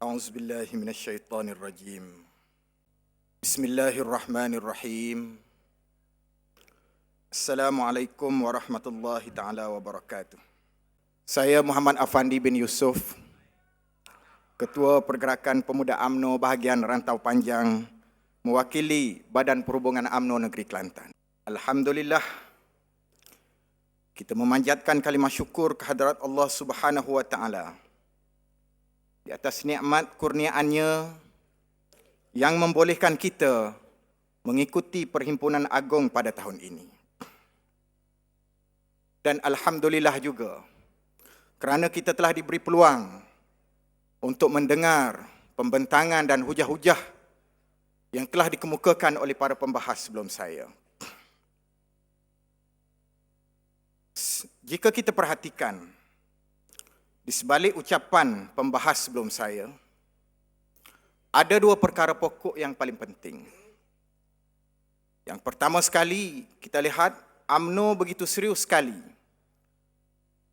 أعوذ بالله من الشيطان الرجيم بسم الله الرحمن الرحيم السلام عليكم ورحمة الله تعالى وبركاته Saya Muhammad Afandi bin Yusuf Ketua Pergerakan Pemuda AMNO bahagian Rantau Panjang mewakili Badan Perhubungan AMNO Negeri Kelantan. Alhamdulillah kita memanjatkan kalimah syukur kehadrat Allah Subhanahu wa taala di atas nikmat kurniaannya yang membolehkan kita mengikuti perhimpunan agung pada tahun ini. Dan alhamdulillah juga kerana kita telah diberi peluang untuk mendengar pembentangan dan hujah-hujah yang telah dikemukakan oleh para pembahas sebelum saya. Jika kita perhatikan di sebalik ucapan pembahas sebelum saya, ada dua perkara pokok yang paling penting. Yang pertama sekali, kita lihat AMNO begitu serius sekali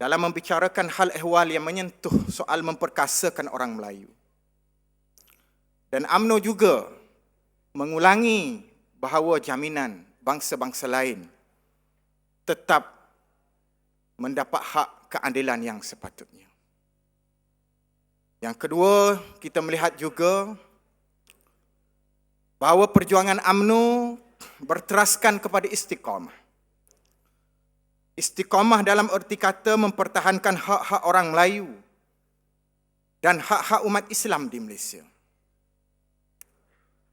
dalam membicarakan hal ehwal yang menyentuh soal memperkasakan orang Melayu. Dan AMNO juga mengulangi bahawa jaminan bangsa-bangsa lain tetap mendapat hak keadilan yang sepatutnya. Yang kedua, kita melihat juga bahawa perjuangan AMNO berteraskan kepada istiqamah. Istiqamah dalam erti kata mempertahankan hak-hak orang Melayu dan hak-hak umat Islam di Malaysia.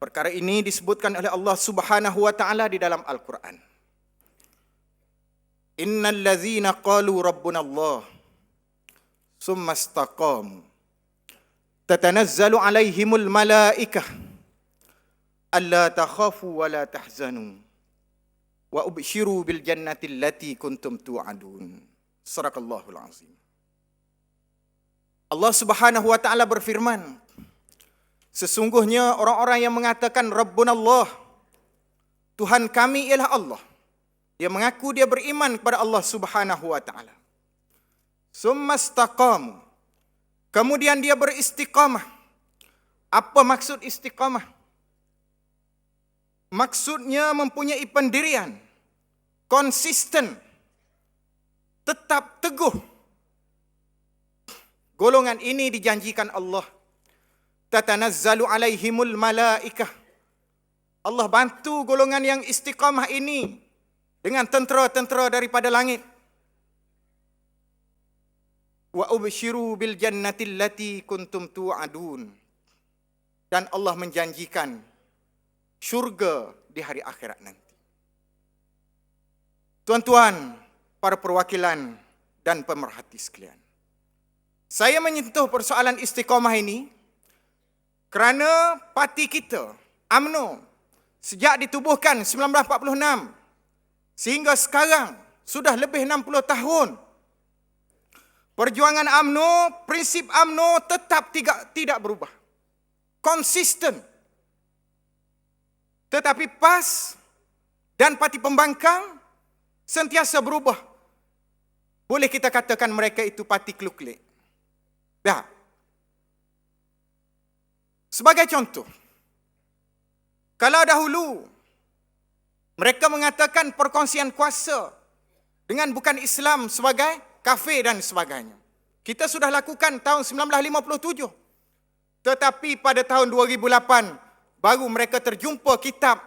Perkara ini disebutkan oleh Allah Subhanahu wa taala di dalam Al-Quran. Innal ladzina qalu rabbuna Allah summa istaqamu tatanazzalu alaihimul malaikah alla takhafu wa la tahzanu wa ubshiru bil jannati allati kuntum tu'adun. Sadaqallahul azim. Allah Subhanahu wa taala berfirman, sesungguhnya orang-orang yang mengatakan Rabbunallah, Tuhan kami ialah Allah. Dia mengaku dia beriman kepada Allah Subhanahu wa taala. Summastaqamu. Kemudian dia beristiqamah. Apa maksud istiqamah? maksudnya mempunyai pendirian. Konsisten. Tetap teguh. Golongan ini dijanjikan Allah. Tatanazzalu alaihimul malaikah. Allah bantu golongan yang istiqamah ini dengan tentera-tentera daripada langit wa ubshiru bil jannati allati kuntum tu'adun dan Allah menjanjikan syurga di hari akhirat nanti. Tuan-tuan, para perwakilan dan pemerhati sekalian. Saya menyentuh persoalan istiqamah ini kerana parti kita, AMNO, sejak ditubuhkan 1946 sehingga sekarang sudah lebih 60 tahun. Perjuangan AMNO, prinsip AMNO tetap tidak, tidak berubah. Konsisten tetapi PAS dan parti pembangkang sentiasa berubah. Boleh kita katakan mereka itu parti kluklik. Ya. Sebagai contoh, kalau dahulu mereka mengatakan perkongsian kuasa dengan bukan Islam sebagai kafir dan sebagainya. Kita sudah lakukan tahun 1957. Tetapi pada tahun 2008, baru mereka terjumpa kitab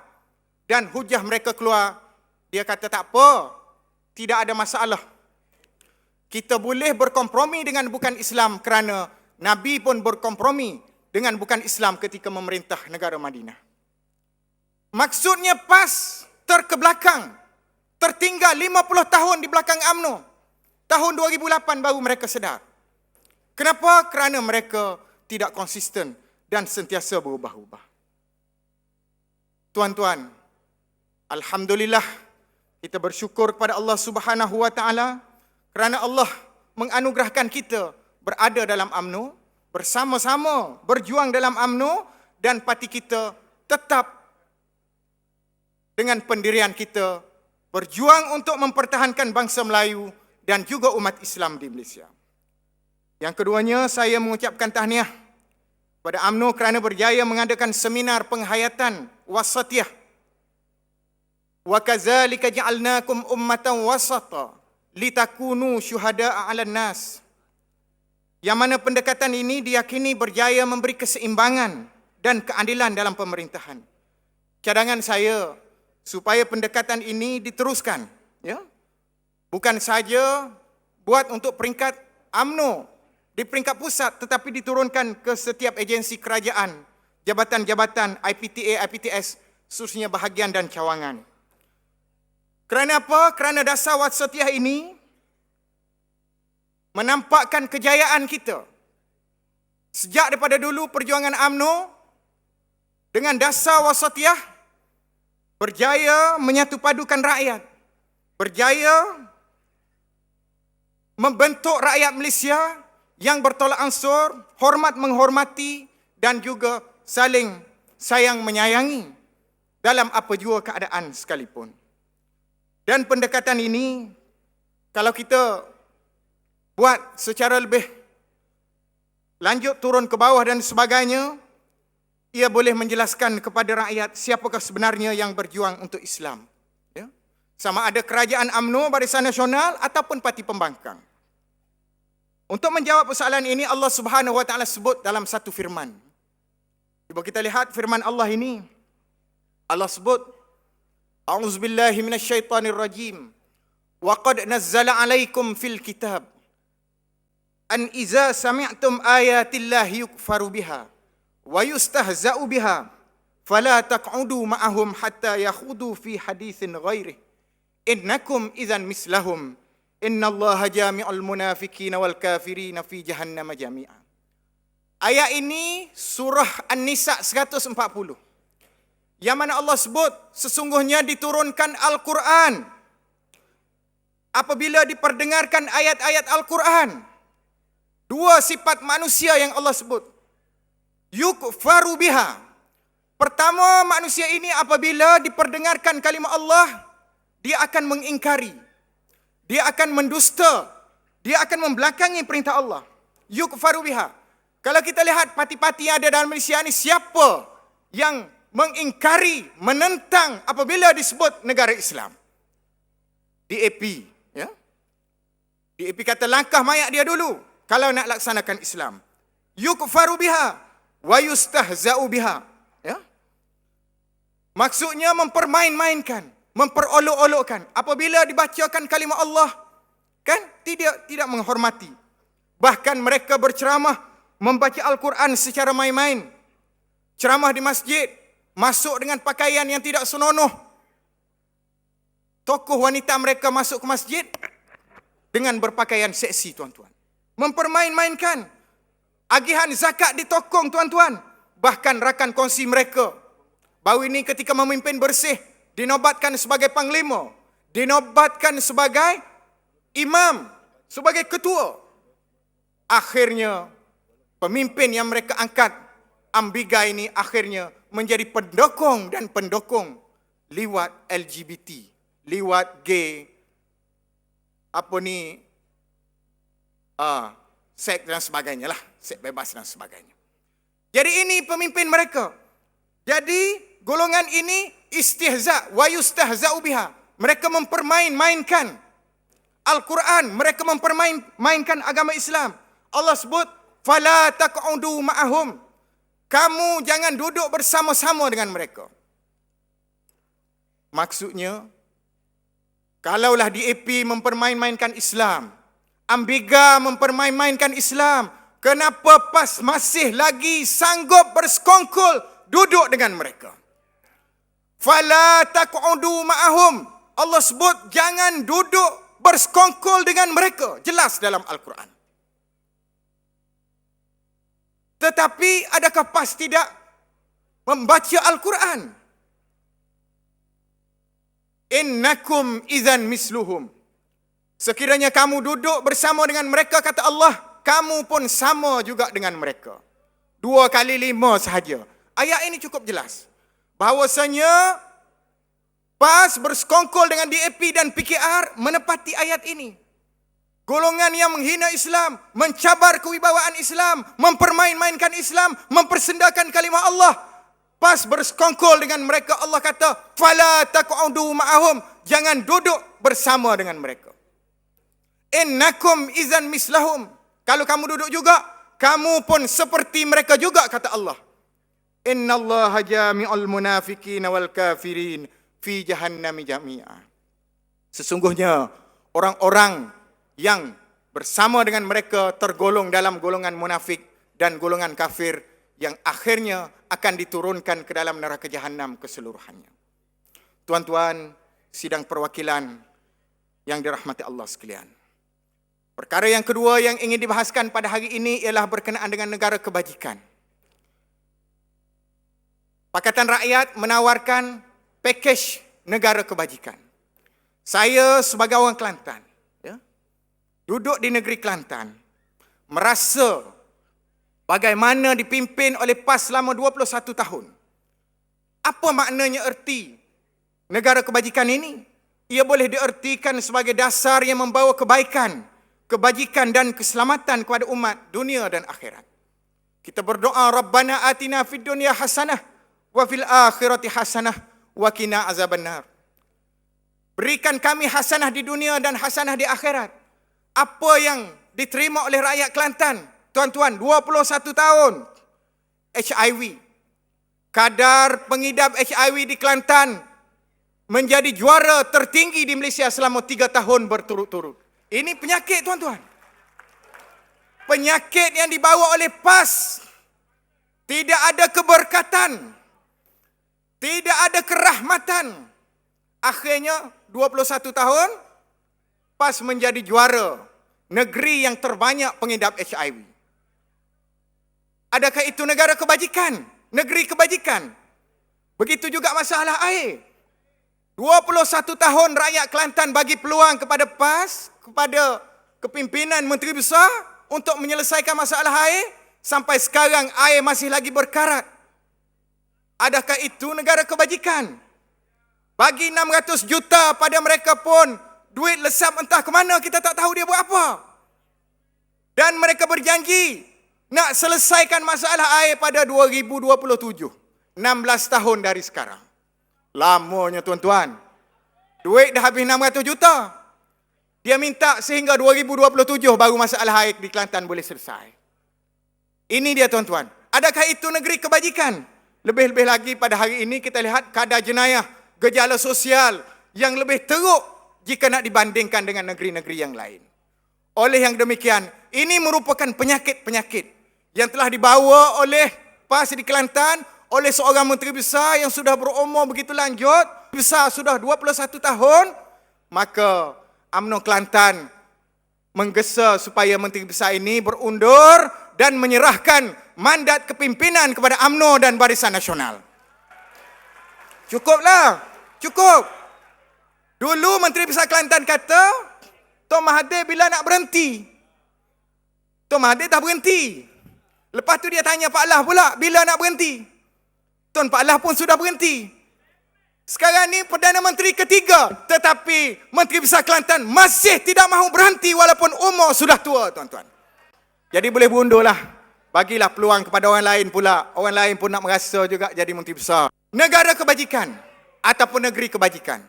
dan hujah mereka keluar dia kata tak apa tidak ada masalah kita boleh berkompromi dengan bukan Islam kerana nabi pun berkompromi dengan bukan Islam ketika memerintah negara Madinah maksudnya pas terkebelakang tertinggal 50 tahun di belakang AMNO tahun 2008 baru mereka sedar. Kenapa? Kerana mereka tidak konsisten dan sentiasa berubah-ubah. Tuan-tuan, alhamdulillah kita bersyukur kepada Allah Subhanahu wa taala kerana Allah menganugerahkan kita berada dalam AMNO, bersama-sama berjuang dalam AMNO dan parti kita tetap dengan pendirian kita berjuang untuk mempertahankan bangsa Melayu dan juga umat Islam di Malaysia. Yang keduanya, saya mengucapkan tahniah pada AMNO kerana berjaya mengadakan seminar penghayatan wasatiyah. Wa kadzalika ja'alnakum ummatan wasata litakunu syuhada'a 'alan nas. Yang mana pendekatan ini diyakini berjaya memberi keseimbangan dan keadilan dalam pemerintahan. Cadangan saya supaya pendekatan ini diteruskan. Bukan saja buat untuk peringkat AMNO di peringkat pusat tetapi diturunkan ke setiap agensi kerajaan, jabatan-jabatan IPTA, IPTS, khususnya bahagian dan cawangan. Kerana apa? Kerana dasar wasatiyah ini menampakkan kejayaan kita. Sejak daripada dulu perjuangan AMNO dengan dasar wasatiyah berjaya menyatu padukan rakyat. Berjaya membentuk rakyat Malaysia yang bertolak ansur, hormat menghormati dan juga saling sayang menyayangi dalam apa jua keadaan sekalipun. Dan pendekatan ini kalau kita buat secara lebih lanjut turun ke bawah dan sebagainya ia boleh menjelaskan kepada rakyat siapakah sebenarnya yang berjuang untuk Islam. Sama ada kerajaan AMNO Barisan Nasional ataupun parti pembangkang. Untuk menjawab persoalan ini Allah Subhanahu Wa Taala sebut dalam satu firman. Cuba kita lihat firman Allah ini. Allah sebut A'udzu billahi minasyaitonir rajim. Wa qad nazzala 'alaikum fil kitab an iza sami'tum ayatillahi yukfaru biha wa yustahza'u biha fala taq'udu ma'ahum hatta yakhudu fi haditsin ghairi innakum idzan mislahum Inna Allah jami'ul munafiqina wal kafirina fi jahannam jami'a. Ayat ini surah An-Nisa 140. Yang mana Allah sebut sesungguhnya diturunkan Al-Quran. Apabila diperdengarkan ayat-ayat Al-Quran. Dua sifat manusia yang Allah sebut. Yukfaru biha. Pertama manusia ini apabila diperdengarkan kalimat Allah. Dia akan mengingkari dia akan mendusta, dia akan membelakangi perintah Allah. Yukfaru biha. Kalau kita lihat parti-parti yang ada dalam Malaysia ini, siapa yang mengingkari, menentang apabila disebut negara Islam? DAP. Ya? DAP kata langkah mayat dia dulu kalau nak laksanakan Islam. Yukfaru biha wa yustahza'u biha. Ya? Maksudnya mempermain-mainkan memperolok-olokkan. Apabila dibacakan kalimat Allah kan tidak tidak menghormati. Bahkan mereka berceramah membaca al-Quran secara main-main. Ceramah di masjid masuk dengan pakaian yang tidak senonoh. Tokoh wanita mereka masuk ke masjid dengan berpakaian seksi tuan-tuan. Mempermain-mainkan. Agihan zakat ditokong tuan-tuan. Bahkan rakan kongsi mereka baru ini ketika memimpin bersih dinobatkan sebagai panglima, dinobatkan sebagai imam, sebagai ketua. Akhirnya pemimpin yang mereka angkat ambiga ini akhirnya menjadi pendukung dan pendukung liwat LGBT, liwat gay, apa ni, ah, seks dan sebagainya lah, seks bebas dan sebagainya. Jadi ini pemimpin mereka. Jadi golongan ini istihza wa yustahza'u biha. Mereka mempermain-mainkan Al-Quran, mereka mempermain-mainkan agama Islam. Allah sebut fala taq'udu ma'ahum. Kamu jangan duduk bersama-sama dengan mereka. Maksudnya kalaulah DAP mempermain-mainkan Islam, Ambiga mempermain-mainkan Islam, kenapa PAS masih lagi sanggup bersekongkol duduk dengan mereka? Fala taq'udu ma'ahum. Allah sebut jangan duduk bersekongkol dengan mereka. Jelas dalam Al-Quran. Tetapi adakah pas tidak membaca Al-Quran? Innakum idhan misluhum. Sekiranya kamu duduk bersama dengan mereka, kata Allah, kamu pun sama juga dengan mereka. Dua kali lima sahaja. Ayat ini cukup jelas bahawasanya PAS bersekongkol dengan DAP dan PKR menepati ayat ini. golongan yang menghina Islam, mencabar kewibawaan Islam, mempermain-mainkan Islam, mempersendakan kalimah Allah. Pas bersekongkol dengan mereka Allah kata, "Fala taq'udu ma'ahum." Jangan duduk bersama dengan mereka. Innakum izan mislahum. Kalau kamu duduk juga, kamu pun seperti mereka juga kata Allah. Innallaha jami'ul munafiqina wal kafirin fi jahannami jami'a. Sesungguhnya orang-orang yang bersama dengan mereka tergolong dalam golongan munafik dan golongan kafir yang akhirnya akan diturunkan ke dalam neraka jahanam keseluruhannya. Tuan-tuan, sidang perwakilan yang dirahmati Allah sekalian. Perkara yang kedua yang ingin dibahaskan pada hari ini ialah berkenaan dengan negara kebajikan. Pakatan Rakyat menawarkan pakej negara kebajikan. Saya sebagai orang Kelantan, ya, duduk di negeri Kelantan, merasa bagaimana dipimpin oleh PAS selama 21 tahun. Apa maknanya erti negara kebajikan ini? Ia boleh diertikan sebagai dasar yang membawa kebaikan, kebajikan dan keselamatan kepada umat dunia dan akhirat. Kita berdoa Rabbana atina fid dunya hasanah wa fil akhirati hasanah wa qina azabannar. Berikan kami hasanah di dunia dan hasanah di akhirat. Apa yang diterima oleh rakyat Kelantan Tuan-tuan, 21 tahun HIV. Kadar pengidap HIV di Kelantan menjadi juara tertinggi di Malaysia selama 3 tahun berturut-turut. Ini penyakit, tuan-tuan. Penyakit yang dibawa oleh PAS. Tidak ada keberkatan. Tidak ada kerahmatan. Akhirnya 21 tahun PAS menjadi juara negeri yang terbanyak pengidap HIV. Adakah itu negara kebajikan? Negeri kebajikan? Begitu juga masalah air. 21 tahun rakyat Kelantan bagi peluang kepada PAS, kepada kepimpinan Menteri Besar untuk menyelesaikan masalah air. Sampai sekarang air masih lagi berkarat. Adakah itu negara kebajikan? Bagi 600 juta pada mereka pun duit lesap entah ke mana kita tak tahu dia buat apa. Dan mereka berjanji nak selesaikan masalah air pada 2027. 16 tahun dari sekarang. Lamanya tuan-tuan. Duit dah habis 600 juta. Dia minta sehingga 2027 baru masalah air di Kelantan boleh selesai. Ini dia tuan-tuan. Adakah itu negeri kebajikan? Lebih-lebih lagi pada hari ini kita lihat kadar jenayah, gejala sosial yang lebih teruk jika nak dibandingkan dengan negeri-negeri yang lain. Oleh yang demikian, ini merupakan penyakit-penyakit yang telah dibawa oleh PAS di Kelantan oleh seorang menteri besar yang sudah berumur begitu lanjut, besar sudah 21 tahun, maka UMNO Kelantan menggesa supaya menteri besar ini berundur dan menyerahkan mandat kepimpinan kepada UMNO dan Barisan Nasional. Cukuplah, cukup. Dulu Menteri Besar Kelantan kata, Tuan Mahathir bila nak berhenti? Tuan Mahathir dah berhenti. Lepas tu dia tanya Pak Allah pula, bila nak berhenti? Tuan Pak Allah pun sudah berhenti. Sekarang ni Perdana Menteri ketiga. Tetapi Menteri Besar Kelantan masih tidak mahu berhenti walaupun umur sudah tua, tuan-tuan. Jadi boleh berundurlah. Bagilah peluang kepada orang lain pula. Orang lain pun nak merasa juga jadi Menteri Besar. Negara kebajikan ataupun negeri kebajikan.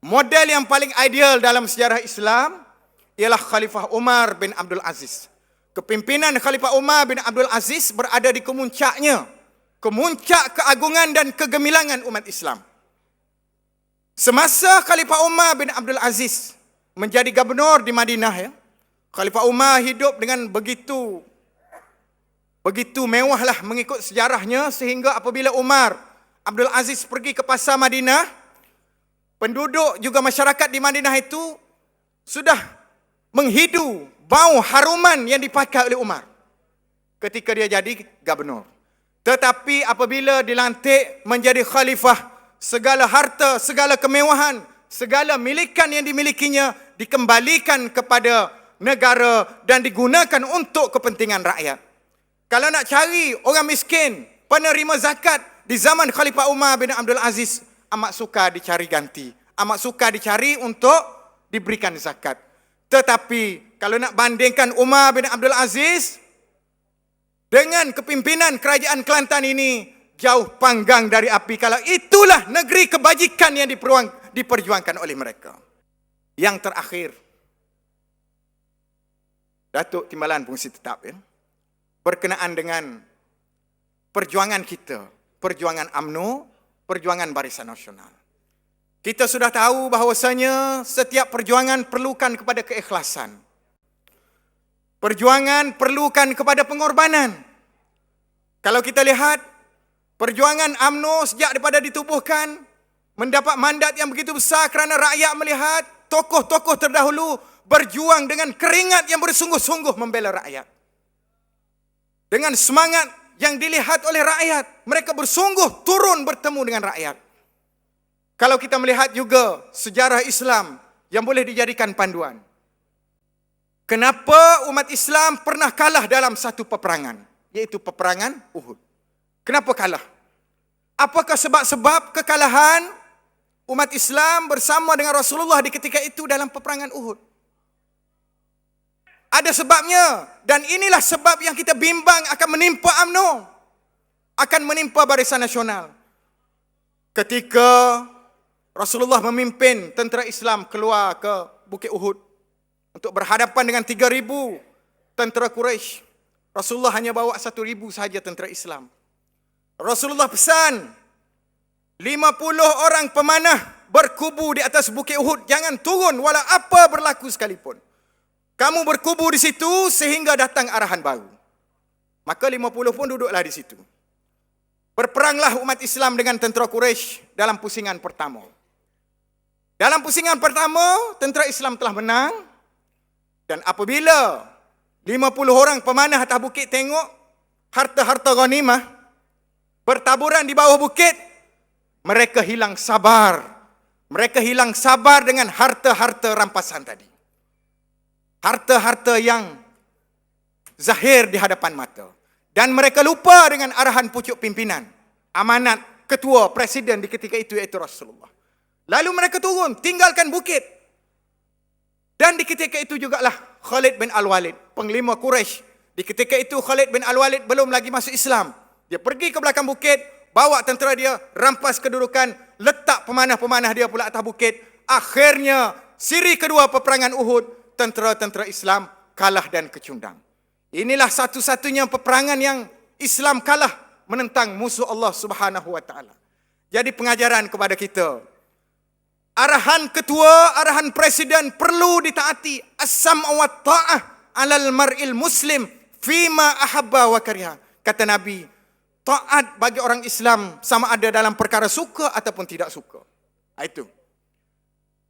Model yang paling ideal dalam sejarah Islam ialah Khalifah Umar bin Abdul Aziz. Kepimpinan Khalifah Umar bin Abdul Aziz berada di kemuncaknya. Kemuncak keagungan dan kegemilangan umat Islam. Semasa Khalifah Umar bin Abdul Aziz menjadi gubernur di Madinah ya. Khalifah Umar hidup dengan begitu begitu mewahlah mengikut sejarahnya sehingga apabila Umar Abdul Aziz pergi ke pasar Madinah penduduk juga masyarakat di Madinah itu sudah menghidu bau haruman yang dipakai oleh Umar ketika dia jadi gubernur. Tetapi apabila dilantik menjadi khalifah, segala harta, segala kemewahan, segala milikan yang dimilikinya dikembalikan kepada negara dan digunakan untuk kepentingan rakyat. Kalau nak cari orang miskin, penerima zakat di zaman Khalifah Umar bin Abdul Aziz, amat suka dicari ganti. Amat suka dicari untuk diberikan zakat. Tetapi kalau nak bandingkan Umar bin Abdul Aziz dengan kepimpinan kerajaan Kelantan ini jauh panggang dari api. Kalau itulah negeri kebajikan yang diperuang, diperjuangkan oleh mereka. Yang terakhir, Datuk Timbalan Fungsi Tetap ya, berkenaan dengan perjuangan kita, perjuangan AMNO, perjuangan Barisan Nasional. Kita sudah tahu bahawasanya setiap perjuangan perlukan kepada keikhlasan. Perjuangan perlukan kepada pengorbanan. Kalau kita lihat perjuangan AMNO sejak daripada ditubuhkan mendapat mandat yang begitu besar kerana rakyat melihat tokoh-tokoh terdahulu berjuang dengan keringat yang bersungguh-sungguh membela rakyat. Dengan semangat yang dilihat oleh rakyat, mereka bersungguh turun bertemu dengan rakyat. Kalau kita melihat juga sejarah Islam yang boleh dijadikan panduan. Kenapa umat Islam pernah kalah dalam satu peperangan, iaitu peperangan Uhud? Kenapa kalah? Apakah sebab-sebab kekalahan umat Islam bersama dengan Rasulullah di ketika itu dalam peperangan Uhud? Ada sebabnya dan inilah sebab yang kita bimbang akan menimpa AMNO akan menimpa Barisan Nasional. Ketika Rasulullah memimpin tentera Islam keluar ke Bukit Uhud untuk berhadapan dengan 3000 tentera Quraisy. Rasulullah hanya bawa 1000 sahaja tentera Islam. Rasulullah pesan 50 orang pemanah berkubu di atas Bukit Uhud jangan turun wala apa berlaku sekalipun. Kamu berkubur di situ sehingga datang arahan baru. Maka 50 pun duduklah di situ. Berperanglah umat Islam dengan tentera Quraisy dalam pusingan pertama. Dalam pusingan pertama, tentera Islam telah menang. Dan apabila 50 orang pemanah atas bukit tengok harta-harta ghanimah bertaburan di bawah bukit, mereka hilang sabar. Mereka hilang sabar dengan harta-harta rampasan tadi harta-harta yang zahir di hadapan mata. Dan mereka lupa dengan arahan pucuk pimpinan, amanat ketua presiden di ketika itu iaitu Rasulullah. Lalu mereka turun, tinggalkan bukit. Dan di ketika itu jugalah Khalid bin Al-Walid, penglima Quraisy. Di ketika itu Khalid bin Al-Walid belum lagi masuk Islam. Dia pergi ke belakang bukit, bawa tentera dia, rampas kedudukan, letak pemanah-pemanah dia pula atas bukit. Akhirnya, siri kedua peperangan Uhud, tentera-tentera Islam kalah dan kecundang. Inilah satu-satunya peperangan yang Islam kalah menentang musuh Allah Subhanahu wa taala. Jadi pengajaran kepada kita. Arahan ketua, arahan presiden perlu ditaati. As-sam wa ta'ah 'alal mar'il muslim fima ahabba wa kariha. Kata Nabi, taat bagi orang Islam sama ada dalam perkara suka ataupun tidak suka. Itu.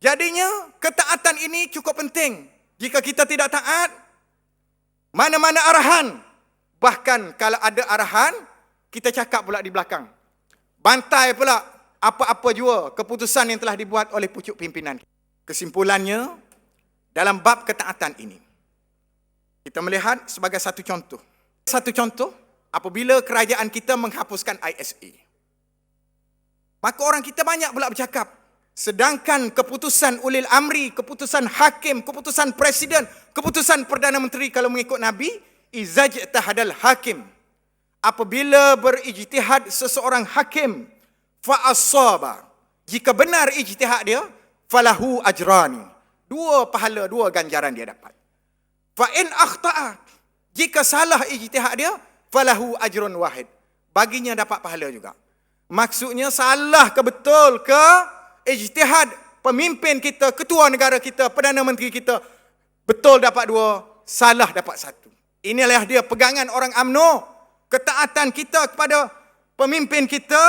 Jadinya ketaatan ini cukup penting. Jika kita tidak taat, mana-mana arahan. Bahkan kalau ada arahan, kita cakap pula di belakang. Bantai pula apa-apa jua keputusan yang telah dibuat oleh pucuk pimpinan. Kesimpulannya, dalam bab ketaatan ini, kita melihat sebagai satu contoh. Satu contoh, apabila kerajaan kita menghapuskan ISA. Maka orang kita banyak pula bercakap, Sedangkan keputusan ulil amri, keputusan hakim, keputusan presiden, keputusan Perdana Menteri kalau mengikut Nabi, izajtahadal hakim. Apabila berijtihad seseorang hakim, fa'asaba. Jika benar ijtihad dia, falahu ajrani. Dua pahala, dua ganjaran dia dapat. Fa'in akhta'a. Jika salah ijtihad dia, falahu ajrun wahid. Baginya dapat pahala juga. Maksudnya salah ke betul ke ijtihad pemimpin kita, ketua negara kita, perdana menteri kita betul dapat dua, salah dapat satu. Inilah dia pegangan orang AMNO, ketaatan kita kepada pemimpin kita,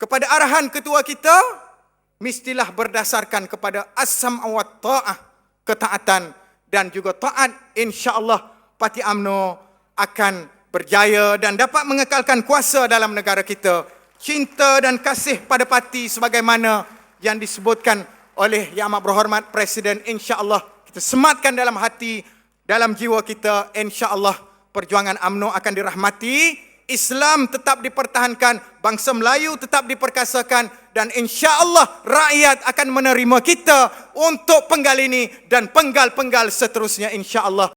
kepada arahan ketua kita mestilah berdasarkan kepada asam wa ta'ah, ketaatan dan juga taat insya-Allah parti AMNO akan berjaya dan dapat mengekalkan kuasa dalam negara kita cinta dan kasih pada parti sebagaimana yang disebutkan oleh Yang Amat Berhormat Presiden insya-Allah kita sematkan dalam hati dalam jiwa kita insya-Allah perjuangan AMNO akan dirahmati Islam tetap dipertahankan, bangsa Melayu tetap diperkasakan dan insya-Allah rakyat akan menerima kita untuk penggal ini dan penggal-penggal seterusnya insya-Allah.